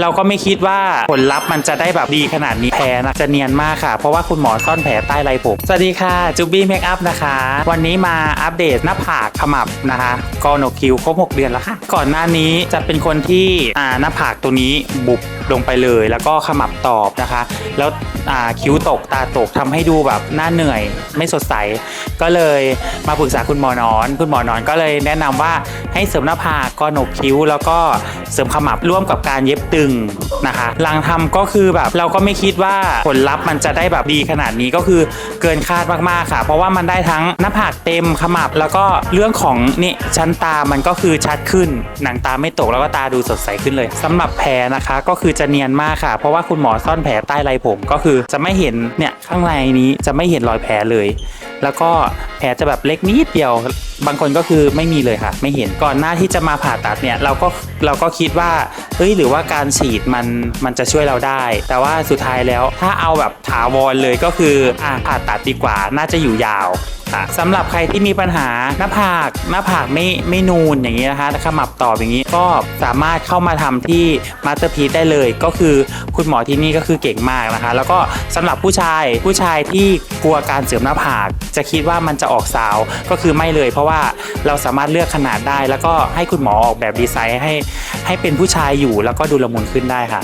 เราก็ไม่คิดว่าผลลัพธ์มันจะได้แบบดีขนาดนี้แผลนะจะเนียนมากค่ะ เพราะว่าคุณหมอซ่อนแผลใต้ไรผม สวัสดีค่ะจูบี้เมคอัพนะคะ วันนี้มาอัปเดตหน้าผากขมับนะคะกอโนคิวครบ 6 เดือนแล้วค่ะ ก่อนหน้านี้จะเป็นคนที่อ่าหน้าผากตัวนี้บุบลงไปเลย แล้วก็ขมับตอบนะคะ แล้วอ่าคิ้วตกตาตกทำให้ดูแบบหน้าเหนื่อยไม่สดใส ก็เลยมาปรึกษาคุณหมอนอน คุณหมอนอนก็เลยแนะนำว่า ให้เสริมหน้าผากกอโหนกคิ้ว แล้วก็เสริมขมับร่วมกับการเย็บตึงนะคะหลังทำก็คือแบบเราก็ไม่คิดว่าผลลัพธ์มันจะได้แบบดีขนาดนี้ก็คือเกินคาดมากๆค่ะ เพราะว่ามันได้ทั้งหน้าผากเต็มขมับ แล้วก็เรื่องของนี่ชั้นตามันก็คือชัดขึ้น หนังตาไม่ตกแล้วก็ตาดูสดใสขึ้นเลยสำหรับแผลนะคะก็คือจะเนียนมากค่ะ เพราะว่าคุณหมอซ่อนแผลใต้ไรผมก็คือจะไม่เห็นเนี่ยข้างในนี้จะไม่เห็นรอยแผลเลย แล้วก็แผลจะแบบเล็กนิดเดียว บางคนก็คือไม่มีเลยค่ะ ไม่เห็นก่อนหน้าที่จะมาผ่าตัดเนี่ยเราก็เราก็คิดว่าเฮ้ยหรือว่าการฉีดมันมันจะช่วยเราได้ แต่ว่าสุดท้ายแล้วถ้าเอาแบบถาวรเลยก็คืออะผ่าตัดดีกว่าน่าจะอยู่ยาว ค่ะสำหรับใครที่มีปัญหาหน้าผากหน้าผากไม่ไม่นูนอย่างนี้นะคะขมับตอบอย่างนี้ก็สามารถเข้ามาทำที่มาสเตอร์พี e ได้เลย ก็คือคุณหมอที่นี่ก็คือเก่งมากนะคะ แล้วก็สำหรับผู้ชายผู้ชายที่กลัวการเสริมหน้าผาก จะคิดว่ามันจะออกสาวก็คือไม่เลย เพราะว่าเราสามารถเลือกขนาดได้ แล้วก็ให้คุณหมอออกแบบดีไซน์ให้ให้เป็นผู้ชายอยู่แล้วก็ดูละมุนขึ้นได้ค่ะ